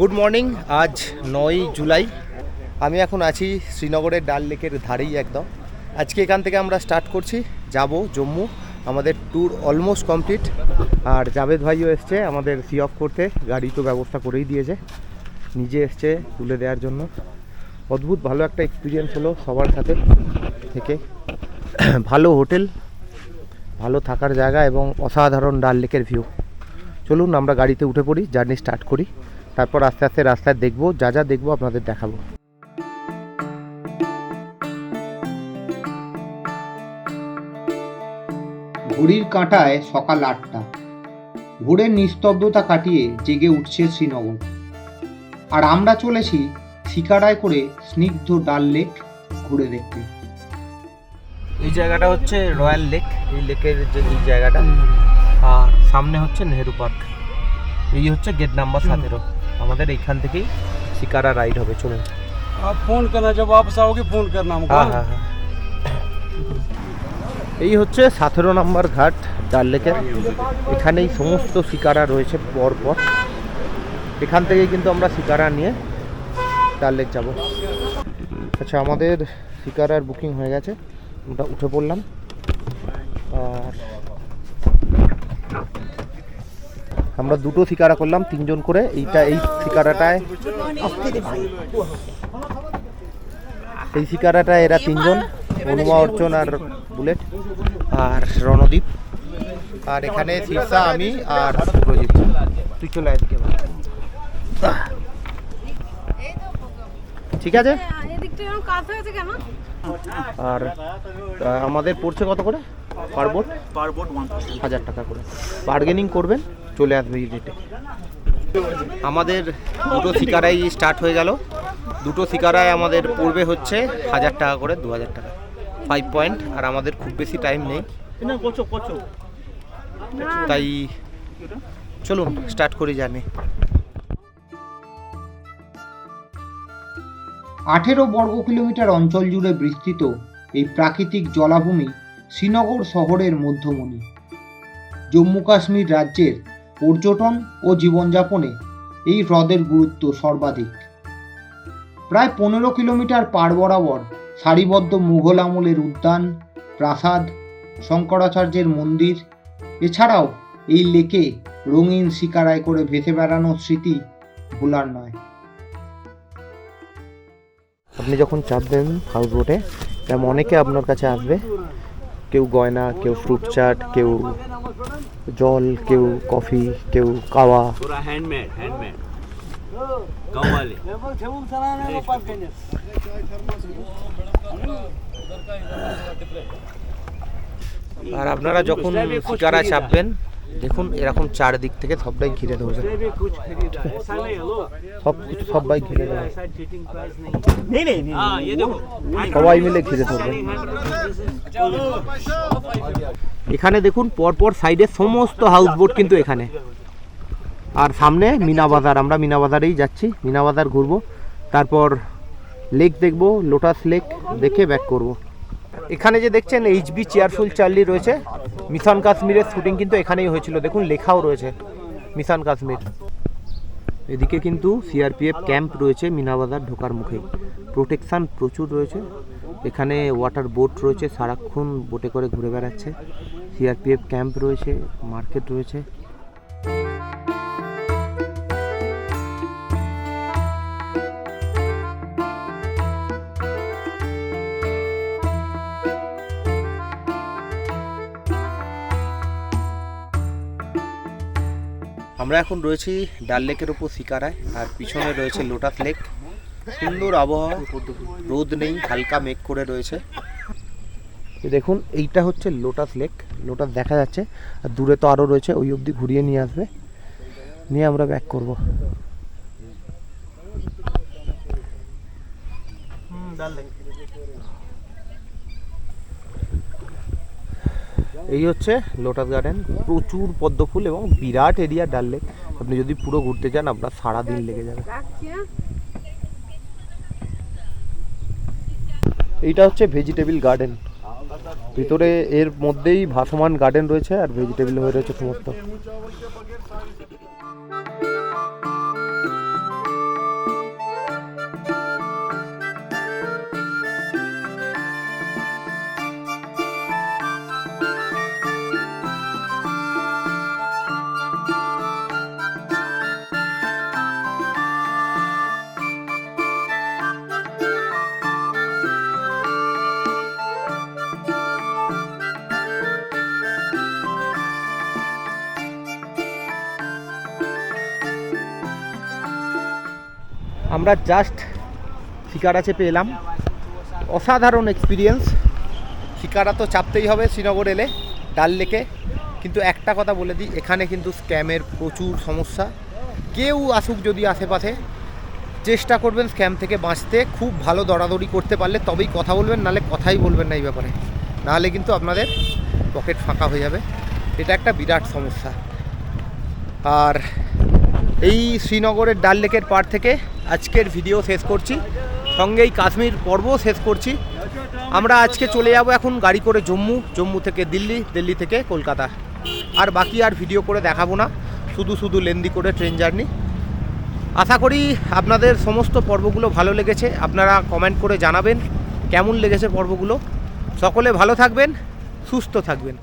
Good morning আজ নয় জুলাই। আমি এখন আছি শ্রীনগরের ডাল লেকের ধারেই একদম। আজকে এখান থেকে আমরা স্টার্ট করছি। যাব জম্মু। আমাদের ট্যুর অলমোস্ট কমপ্লিট আর জাভেদ ভাইও এসছে আমাদের সি অফ করতে গাড়ি তো ব্যবস্থা করেই দিয়েছে। নিজে এসছে তুলে দেওয়ার জন্য। অদ্ভুত ভালো একটা এক্সপিরিয়েন্স হলো সবার সাথে থেকে। ভালো হোটেল, ভালো থাকার জায়গা এবং অসাধারণ ডাল লেকের ভিউ চলুন আমরা গাড়িতে উঠে পড়ি জার্নি স্টার্ট করি। তারপর আস্তে আস্তে রাস্তায় দেখব যা যা দেখব আপনাদের দেখাবো। ঘড়ির কাঁটায় সকাল আটটা। ভোরের নিস্তব্ধতা কাটিয়ে জেগে উঠছে শ্রীনগর। আর আমরা চলেছি শিকারায় করে স্নিগ্ধ ডাল লেক ঘুরে দেখতে। এই জায়গাটা হচ্ছে রয়্যাল লেক এই লেকের যে এই জায়গাটা। আর সামনে হচ্ছে নেহেরু পার্ক। এই হচ্ছে গেট নাম্বার সতেরো। আমাদের এইখান থেকেই শিকারা রাইড হবে চলুন आप फोन करना जब वापस आओगे फोन करना हमको হ্যাঁ হ্যাঁ হ্যাঁ এই হচ্ছে সতেরো নম্বর ঘাট ডাল লেকের এখানেই সমস্ত শিকারা রয়েছে পর পর এখান থেকেই কিন্তু আমরা শিকারা নিয়ে ডাল লেক যাব আচ্ছা আমাদের শিকারার বুকিং হয়ে গেছে আমরা উঠে পড়লাম আর আমরা দুটো শিকারা করলাম তিনজন করে। এইটা এই শিকারাটায় এই শিকারাটা এরা তিনজন অনুমা অর্চন আর বুলেট আর রণদীপ। আর এখানে শীর্ষা আমি আর সুপ্রজিৎ তুই চলে এদিকে ঠিক আছে? আর আমাদের পড়ছে কত করে? Per boat? হাজার টাকা করে। বার্গেনিং করবেন? চলে আসবে রেটে আমাদের দুটো শিকারাই স্টার্ট হয়ে গেল। দুটো শিকারায় আমাদের পড়বে হচ্ছে হাজার টাকা করে, দু হাজার টাকা। ফাইভ পয়েন্ট আর আমাদের খুব বেশি টাইম নেই। তাই চলুন স্টার্ট করি জানি আঠেরো বর্গ কিলোমিটার অঞ্চল জুড়ে বিস্তৃত এই প্রাকৃতিক জলাভূমি শ্রীনগর শহরের মধ্যমণি। জম্মু কাশ্মীর রাজ্যের পর্যটন ও জীবনযাপনে এই হ্রদের গুরুত্ব সর্বাধিক। প্রায় পনেরো কিলোমিটার পার বরাবর সারিবদ্ধ মুঘল আমলের উদ্যান, প্রাসাদ, শঙ্করাচার্যের মন্দির, এছাড়াও এই লেকে রঙিন শিকারায় করে ভেসে বেড়ানোর স্মৃতি ভোলার নয়। আপনি যখন চাপবেন হাউস বোটে তেমন অনেকে আপনার কাছে আসবে। কেউ গয়না, কেউ ফ্রুট চাট কেউ জল কেউ কফি কেউ কাওয়া। আর আপনারা যখন শিকারা চাপবেন দেখুন এরকম চারদিক থেকে সবটাই ঘিরে ধরবে সবাই ঘিরে ধরবে হ্যাঁ, সবাই মিলে ঘিরে ধরবে। এখানে দেখুন পরপর সাইডে সমস্ত হাউস বোট কিন্তু এখানে। আর সামনে মিনা বাজার আমরা মিনা বাজারেই যাচ্ছি। মিনা বাজার ঘুরবো। তারপর লেক দেখব লোটাস লেক দেখে ব্যাক করব। এখানে যে দেখছেন এইচবি চেয়ারফুল চার্লি রয়েছে। মিশন কাশ্মীরের শুটিং কিন্তু এখানেই হয়েছিল। দেখুন, লেখাও রয়েছে মিশন কাশ্মীর। এদিকে কিন্তু সিআরপিএফ ক্যাম্প রয়েছে মিনাবাজার ঢোকার মুখে। প্রোটেকশান প্রচুর রয়েছে। এখানে ওয়াটার বোট রয়েছে, সারাক্ষণ বোটে করে ঘুরে বেড়াচ্ছে। সিআরপিএফ ক্যাম্প রয়েছে, মার্কেট রয়েছে। আমরা এখন রয়েছি ডাল লেকের উপর শিকারায়, আর পিছনে রয়েছে লোটাস লেক। সুন্দর আবহাওয়া, রোদ নেই, হালকা মেঘ করে রয়েছে। দেখুন, এইটা হচ্ছে লোটাস লেক। লোটাস দেখা যাচ্ছে, আর দূরে তো আরও রয়েছে, ওই অবধি ঘুরিয়ে নিয়ে আসবে। নিয়ে আমরা ব্যাক করব। এই হচ্ছে লোটাস গার্ডেন। প্রচুর পদ্ম ফুল এবং বিরাট এরিয়া ডাল লেক। আপনি যদি পুরো ঘুরতে যান আপনার সারা দিন লেগে যাবে। হ্যাঁ। এইটা হচ্ছে ভেজিটেবিল গার্ডেন ভিতরে এর মধ্যেই ভাসমান গার্ডেন রয়েছে আর ভেজিটেবল হয়ে রয়েছে সমস্ত। আমরা জাস্ট শিকারাচে পেলাম অসাধারণ এক্সপিরিয়েন্স শিকারা তো চাপতেই হবে শ্রীনগর এলে, ডাল লেকে। কিন্তু একটা কথা বলে দিই, এখানে কিন্তু স্ক্যামের প্রচুর সমস্যা। কেউ আসুক যদি আশেপাশে, চেষ্টা করবেন স্ক্যাম থেকে বাঁচতে, খুব ভালো দরাদরি করতে পারলে তবেই কথা বলবেন, নাহলে কথাই বলবেন না এই ব্যাপারে। নাহলে কিন্তু আপনাদের পকেট ফাঁকা হয়ে যাবে। এটা একটা বিরাট সমস্যা। আর এই শ্রীনগরের ডাল লেকের পার থেকে আজকের ভিডিও শেষ করছি। সঙ্গে এই কাশ্মীর পর্ব শেষ করছি। আমরা আজকে চলে যাব এখন গাড়ি করে জম্মু জম্মু থেকে দিল্লি দিল্লি থেকে কলকাতা। আর বাকি আর ভিডিও করে দেখাবো না, শুধু শুধু লেন্দি করে ট্রেন জার্নি। আশা করি আপনাদের সমস্ত পর্বগুলো ভালো লেগেছে, আপনারা কমেন্ট করে জানাবেন কেমন লেগেছে পর্বগুলো। সকলে ভালো থাকবেন, সুস্থ থাকবেন।